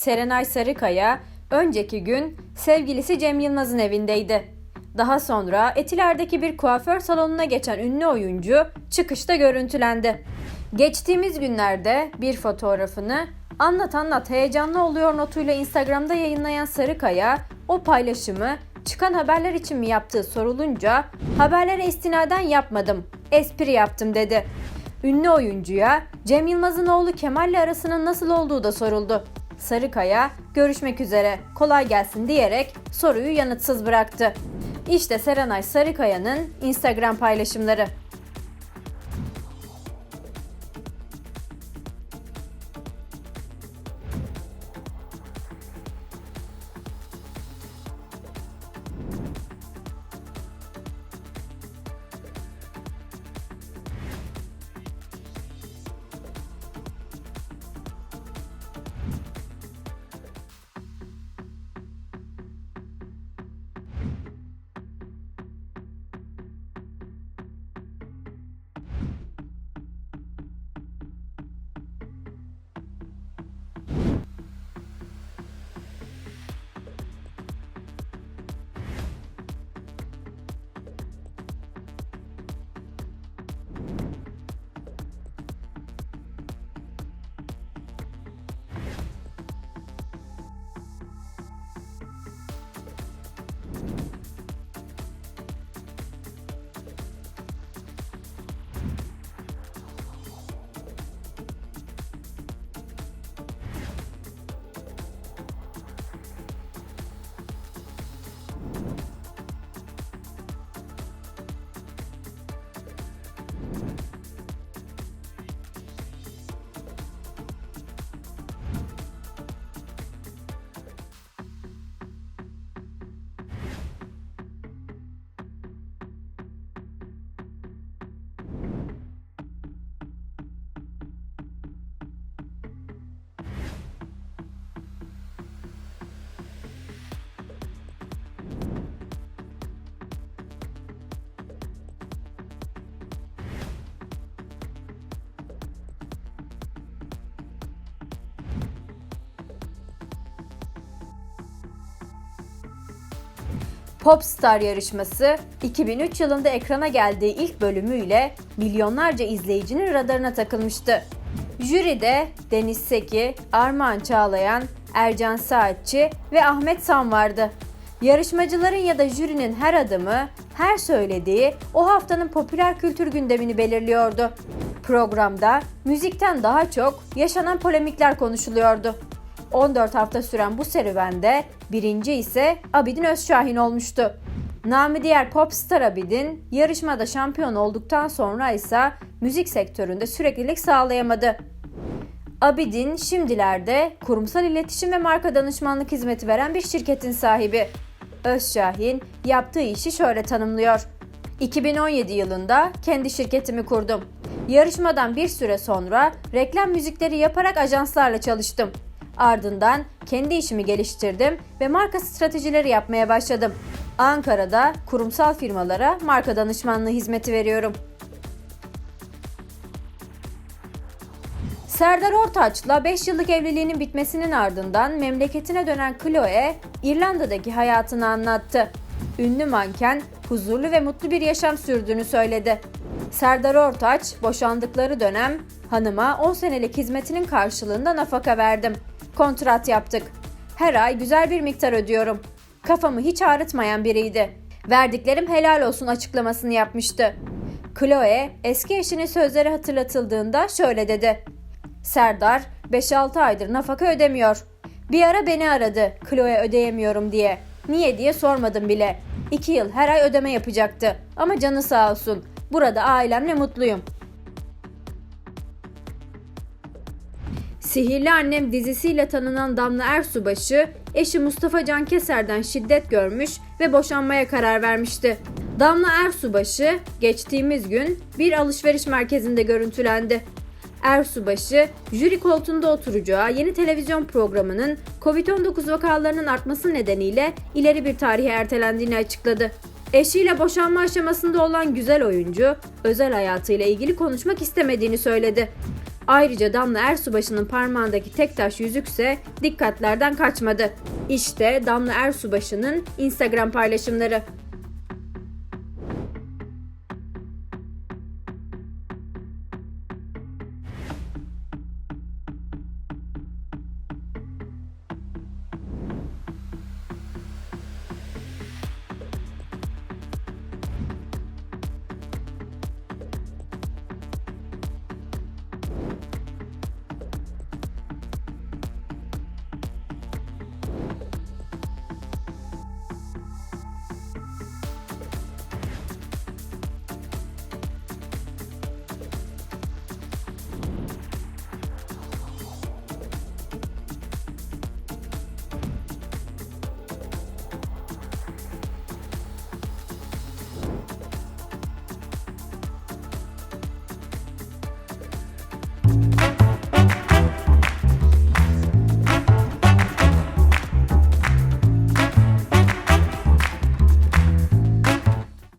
Serenay Sarıkaya önceki gün sevgilisi Cem Yılmaz'ın evindeydi. Daha sonra Etiler'deki bir kuaför salonuna geçen ünlü oyuncu çıkışta görüntülendi. Geçtiğimiz günlerde bir fotoğrafını anlat anlat heyecanlı oluyor notuyla Instagram'da yayınlayan Sarıkaya o paylaşımı çıkan haberler için mi yaptığı sorulunca haberlere istinaden yapmadım, espri yaptım dedi. Ünlü oyuncuya Cem Yılmaz'ın oğlu Kemal'le arasının nasıl olduğu da soruldu. Sarıkaya görüşmek üzere kolay gelsin diyerek soruyu yanıtsız bıraktı. İşte Serenay Sarıkaya'nın Instagram paylaşımları. Popstar yarışması 2003 yılında ekrana geldiği ilk bölümüyle milyonlarca izleyicinin radarına takılmıştı. Jüride Deniz Seki, Armağan Çağlayan, Ercan Saatçi ve Ahmet Sam vardı. Yarışmacıların ya da jürinin her adımı, her söylediği o haftanın popüler kültür gündemini belirliyordu. Programda müzikten daha çok yaşanan polemikler konuşuluyordu. 14 hafta süren bu serüvende birinci ise Abidin Özşahin olmuştu. Nami diğer popstar Abidin yarışmada şampiyon olduktan sonra ise müzik sektöründe süreklilik sağlayamadı. Abidin şimdilerde kurumsal iletişim ve marka danışmanlık hizmeti veren bir şirketin sahibi. Özşahin yaptığı işi şöyle tanımlıyor. 2017 yılında kendi şirketimi kurdum. Yarışmadan bir süre sonra reklam müzikleri yaparak ajanslarla çalıştım. Ardından kendi işimi geliştirdim ve marka stratejileri yapmaya başladım. Ankara'da kurumsal firmalara marka danışmanlığı hizmeti veriyorum. Serdar Ortaç'la 5 yıllık evliliğinin bitmesinin ardından memleketine dönen Chloe, İrlanda'daki hayatını anlattı. Ünlü manken huzurlu ve mutlu bir yaşam sürdüğünü söyledi. Serdar Ortaç, boşandıkları dönem hanıma 10 senelik hizmetinin karşılığında nafaka verdim. Kontrat yaptık. Her ay güzel bir miktar ödüyorum. Kafamı hiç ağrıtmayan biriydi. Verdiklerim helal olsun açıklamasını yapmıştı. Chloe eski eşinin sözleri hatırlatıldığında şöyle dedi. Serdar 5-6 aydır nafaka ödemiyor. Bir ara beni aradı Chloe ödeyemiyorum diye. Niye diye sormadım bile. 2 yıl her ay ödeme yapacaktı. Ama canı sağ olsun. Burada ailemle mutluyum. Sihirli Annem dizisiyle tanınan Damla Ersubaşı, eşi Mustafa Can Keser'den şiddet görmüş ve boşanmaya karar vermişti. Damla Ersubaşı geçtiğimiz gün bir alışveriş merkezinde görüntülendi. Ersubaşı, jüri koltuğunda oturacağı yeni televizyon programının Covid-19 vakalarının artması nedeniyle ileri bir tarihe ertelendiğini açıkladı. Eşiyle boşanma aşamasında olan güzel oyuncu, özel hayatıyla ilgili konuşmak istemediğini söyledi. Ayrıca Damla Ersubaşı'nın parmağındaki tek taş yüzükse dikkatlerden kaçmadı. İşte Damla Ersubaşı'nın Instagram paylaşımları.